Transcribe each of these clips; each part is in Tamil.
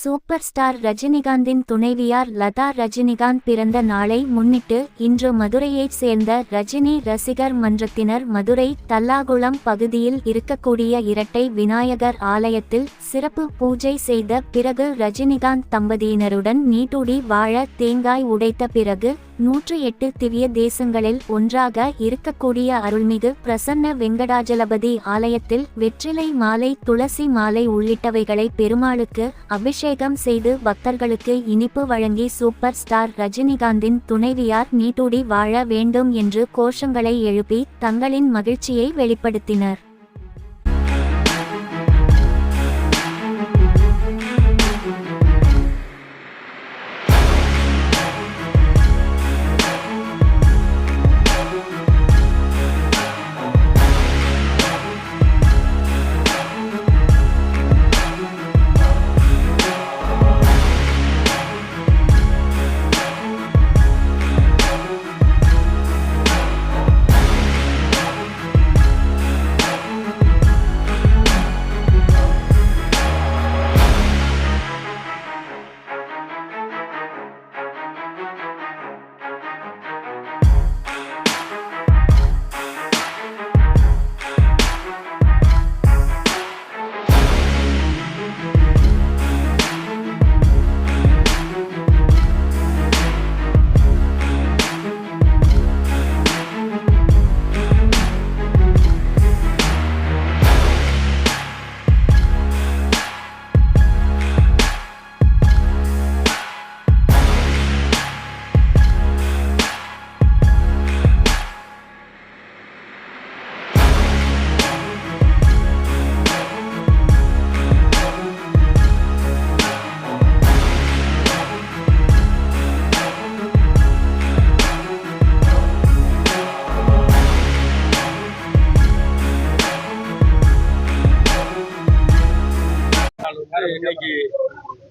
சூப்பர் ஸ்டார் ரஜினிகாந்தின் துணைவியார் லதா ரஜினிகாந்த் பிறந்த நாளை முன்னிட்டு இன்று மதுரையைச் சேர்ந்த ரஜினி ரசிகர் மன்றத்தினர் மதுரை தல்லாகுளம் பகுதியில் இருக்கக்கூடிய இரட்டை விநாயகர் ஆலயத்தில் சிறப்பு பூஜை செய்த பிறகு ரஜினிகாந்த் தம்பதியினருடன் நீட்டூடி வாழ தேங்காய் உடைத்த பிறகு நூற்று எட்டு திவ்ய தேசங்களில் ஒன்றாக இருக்கக்கூடிய அருள்மிகு பிரசன்ன வெங்கடாஜலபதி ஆலயத்தில் வெற்றிலை மாலை துளசி மாலை உள்ளிட்டவைகளை பெருமாளுக்கு அபிஷேகம் செய்து பக்தர்களுக்கு இனிப்பு வழங்கி சூப்பர் ஸ்டார் ரஜினிகாந்தின் துணைவியார் நீட்டூடி வாழ வேண்டும் என்று கோஷங்களை எழுப்பி தங்களின் மகிழ்ச்சியை வெளிப்படுத்தினர்.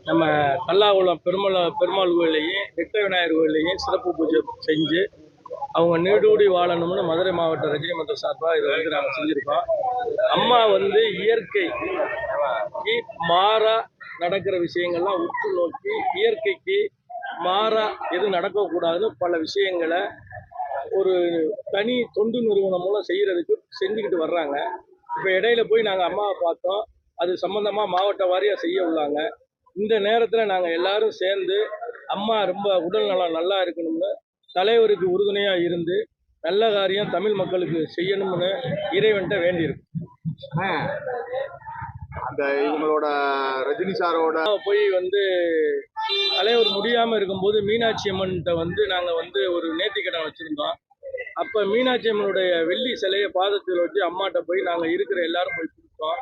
நம்ம கல்லாகுளம் பெருமள பெருமாள் கோயிலையும் வெட்ட விநாயகர் கோயிலையும் சிறப்பு பூஜை செஞ்சு அவங்க நீடூடி வாழணும்னு மதுரை மாவட்ட ரஜினி மன்ற சார்பாக இதை வந்து நாங்கள் செஞ்சுருக்கோம். அம்மா வந்து இயற்கைக்கு மாறா நடக்கிற விஷயங்கள்லாம் உற்று நோக்கி இயற்கைக்கு மாறா எது நடக்கக்கூடாதுன்னு பல விஷயங்களை ஒரு தனி தொண்டு நிறுவனம் மூலம் செய்கிறதுக்கு செஞ்சுக்கிட்டு வர்றாங்க. இப்போ இடையில போய் நாங்கள் அம்மாவை பார்த்தோம். அது சம்மந்தமாக மாவட்ட வாரியாக செய்ய உள்ளாங்க. இந்த நேரத்தில் நாங்கள் எல்லாரும் சேர்ந்து அம்மா ரொம்ப உடல் நலம் நல்லா இருக்கணும்னு தலைவருக்கு உறுதுணையாக இருந்து நல்ல காரியம் தமிழ் மக்களுக்கு செய்யணும்னு இறைவன்கிட்ட வேண்டியிருக்கு அந்த இவங்களோட ரஜினி சாரோட போய் வந்து தலைவர் முடியாமல் இருக்கும்போது மீனாட்சி அம்மன்கிட்ட வந்து நாங்கள் வந்து ஒரு நேர்த்திக்கடன் வச்சுருந்தோம். அப்போ மீனாட்சி அம்மனுடைய வெள்ளி சிலையை பாதத்தில் வச்சு அம்மாட்ட போய் நாங்கள் இருக்கிற எல்லாரும் போய் கொடுத்தோம்.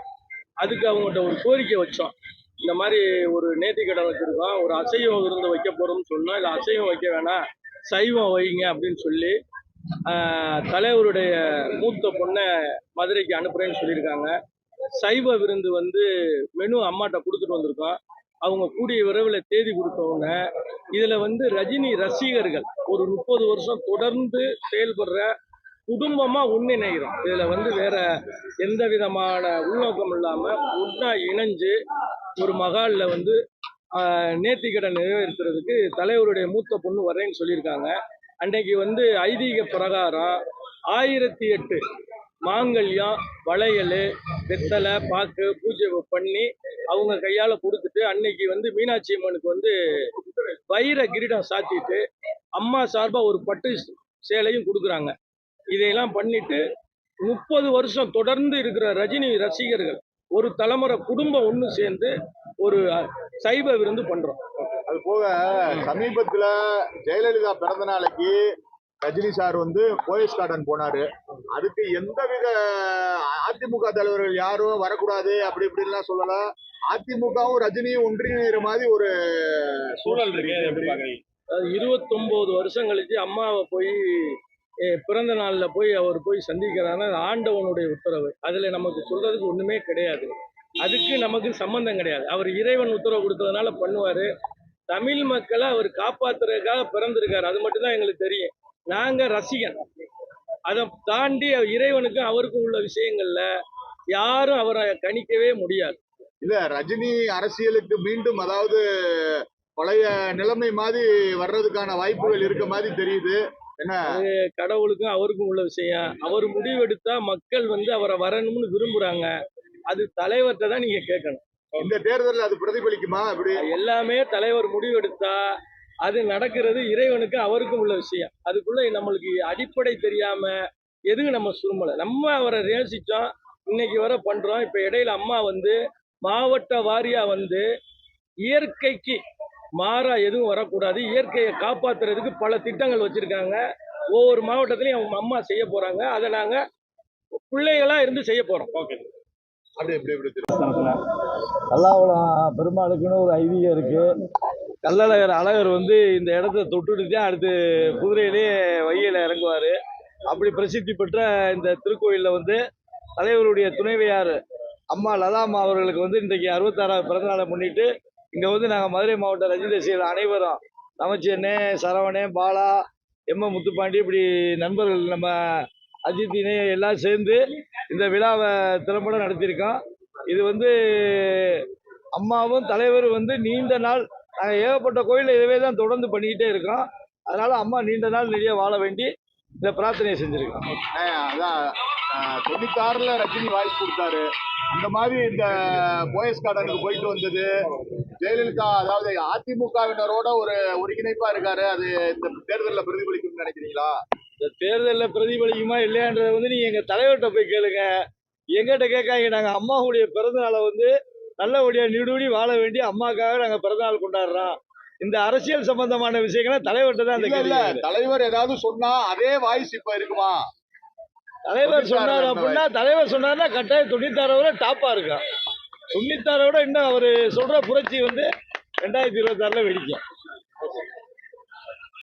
அதுக்கு அவங்ககிட்ட ஒரு கோரிக்கை வச்சோம். இந்த மாதிரி ஒரு நேர்த்திக்கடன் வச்சுருக்கோம். ஒரு அசைவம் விருந்து வைக்க போகிறோம்னு சொன்னோம் இல்லை அசைவம் வைக்க வேணாம். சைவம் வைங்க அப்படின்னு சொல்லி தலைவருடைய மூத்த பொண்ணை மதுரைக்கு அனுப்புகிறேன்னு சொல்லியிருக்காங்க. சைவ விருந்து வந்து மெனு அம்மாட்ட கொடுத்துட்டு வந்திருக்கோம். அவங்க கூடிய விரைவில் தேதி கொடுத்த உடனே இதில் வந்து ரஜினி ரசிகர்கள் ஒரு முப்பது வருஷம் தொடர்ந்து செயல்படுற குடும்பமாக ஒன்றிணைகிறோம். இதில் வந்து வேற எந்த விதமான உள்நோக்கம் இல்லாமல் ஒன்னா இணைஞ்சு ஒரு மகாலில் வந்து ஆஹ், நேர்த்திக்கடன் நிறைவேற்றுறதுக்கு தலைவருடைய மூத்த பொண்ணு வரேன்னு சொல்லியிருக்காங்க. அன்னைக்கு வந்து ஐதீக பிரகாரம் ஆயிரத்தி எட்டு மாங்கல்யம் வளையல் வெத்தலை பாக்கு பூஜை பண்ணி அவங்க கையால் கொடுத்துட்டு அன்னைக்கு வந்து மீனாட்சி அம்மனுக்கு வந்து வைர கிரீடம் சாத்திட்டு அம்மா சார்பாக ஒரு பட்டு சேலையும் கொடுக்குறாங்க. இதையெல்லாம் பண்ணிட்டு முப்பது வருஷம் தொடர்ந்து இருக்கிற ரஜினி ரசிகர்கள் ஒரு தலைமுறை குடும்பம் ஒன்று சேர்ந்து ஒரு சைவ விருந்து பண்ணுறோம் அது போக சமீபத்துல ஜெயலலிதா பிறந்த நாளைக்கு ரஜினி சார் வந்து போயஸ் கார்டன் போனாரு. அதுக்கு எந்தவித அதிமுக தலைவர்கள் யாரும் வரக்கூடாது அப்படி இப்படின்லாம் சொல்லல. அதிமுகவும் ரஜினியும் ஒன்றிணைகிற மாதிரி ஒரு சூழல் இருக்கு அது இருபத்தொம்போது வருஷம் கழிச்சு அம்மாவை போய் பிறந்த நாளில் போய் அவர் போய் சந்திக்கிறாருன்னா ஆண்டவனுடைய உத்தரவு. அதில் நமக்கு சொல்கிறதுக்கு ஒன்றுமே கிடையாது. அதுக்கு நமக்கு சம்மந்தம் கிடையாது. அவர் இறைவன் உத்தரவு கொடுத்ததுனால பண்ணுவார். தமிழ் மக்களை அவர் காப்பாத்துறதுக்காக பிறந்திருக்காரு. அது மட்டும்தான் எங்களுக்கு தெரியும். நாங்கள் ரசிகன். அதை தாண்டி இறைவனுக்கும் அவருக்கும் உள்ள விஷயங்கள்ல யாரும் அவரை கணிக்கவே முடியாது. இல்ல ரஜினி அரசியலுக்கு மீண்டும் அதாவது பழைய நிலைமை மாதிரி வர்றதுக்கான வாய்ப்புகள் இருக்க மாதிரி தெரியுது. என்ன கடவுளுக்கும் அவருக்கும் உள்ள விஷயம். அவர் முடிவெடுத்தா மக்கள் வந்து அவரை வரணும்னு விரும்புறாங்க. அது தலைவர்கிட்ட தான் நீங்க கேட்கணும். இந்த தேர்தலில் அது பிரதிபலிக்குமா? இப்படி எல்லாமே தலைவர் முடிவெடுத்தா அது நடக்கிறது இறைவனுக்கு அவருக்கும் உள்ள விஷயம். அதுக்குள்ள நம்மளுக்கு அடிப்படை தெரியாம எதுவும் நம்ம சுருமலை நம்ம அவரை நேசிச்சோம் இன்னைக்கு வர பண்றோம். இப்ப இடையில அம்மா வந்து மாவட்ட வாரியா வந்து இயற்கைக்கு மாறா எதுவும் வரக்கூடாது. இயற்கையை காப்பாத்துறதுக்கு பல திட்டங்கள் வச்சிருக்காங்க. ஒவ்வொரு மாவட்டத்திலையும் அவங்க அம்மா செய்ய போறாங்க. அதை நாங்க பிள்ளைகளா இருந்து செய்ய போறோம். ஓகே. அப்படி இப்படி இப்படி திரு- கல்லாகுளம் பெருமாளுக்குன்னு ஒரு ஐதீகம் இருக்கு. கள்ளழகர் அழகர் வந்து இந்த இடத்த தொட்டுட்டு தான் அடுத்து குதிரையிலே வைகையில் இறங்குவார். அப்படி பிரசித்தி பெற்ற இந்த திருக்கோயிலில் வந்து தலைவருடைய துணைவியார் அம்மா லதாம்மா அவர்களுக்கு வந்து இன்றைக்கு அறுபத்தாறாவது பிறந்தநாளை முன்னிட்டு இங்கே வந்து நாங்கள் மதுரை மாவட்ட ரஜினி அனைவரும் நமச்சியண்ணே சரவணே பாலா எம். முத்துப்பாண்டி இப்படி நண்பர்கள் நம்ம அஜித் எல்லாம் சேர்ந்து இந்த விழாவை திறம்பட நடத்தியிருக்கோம். இது வந்து அம்மாவும் தலைவரும் வந்து நீண்ட நாள் நாங்கள் ஏகப்பட்ட கோயிலில் இதுவே தான் தொடர்ந்து பண்ணிக்கிட்டே இருக்கோம். அதனால் அம்மா நீண்ட நாள் நிறைய வாழ வேண்டி இந்த பிரார்த்தனையை செஞ்சுருக்கோம் அதான் அஹ் ரஜினி வாய்ஸ் கொடுத்தாரு. அந்த மாதிரி இந்த போயஸ் கார்டனுக்கு போயிட்டு வந்தது. ஜெயலலிதா அதாவது அதிமுகவினரோட ஒரு ஒருங்கிணைப்பா இருக்காரு. அது இந்த தேர்தலில் பிரதிபலிக்கும்னு நினைக்கிறீங்களா? இந்த தேர்தலில் பிரதிபலிக்குமா இல்லையான்றதை வந்து நீங்கள் எங்கள் தலைவர்கிட்ட போய் கேளுங்க. எங்கிட்ட கேட்காங்க நாங்கள் அம்மாவுடைய பிறந்தநாளை வந்து நல்லபடியாக நீடுபடி வாழ வேண்டி அம்மாக்காக நாங்கள் பிறந்தநாள் கொண்டாடுறோம். இந்த அரசியல் சம்பந்தமான விஷயங்களை தலைவர்கிட்ட தான் அந்த தலைவர் ஏதாவது சொன்னா அதே வாய்ஸ் இப்ப இருக்குமா? தலைவர் சொன்னார் அப்படின்னா தலைவர் சொன்னார்னா கட்டாயம் தொண்ணூத்தாறை விட டாப்பா இருக்கும் தொண்ணூத்தாறை விட இன்னும் அவர் சொல்கிற புரட்சி வந்து ரெண்டாயிரத்தி இருபத்தாறுல வெடிக்கும்.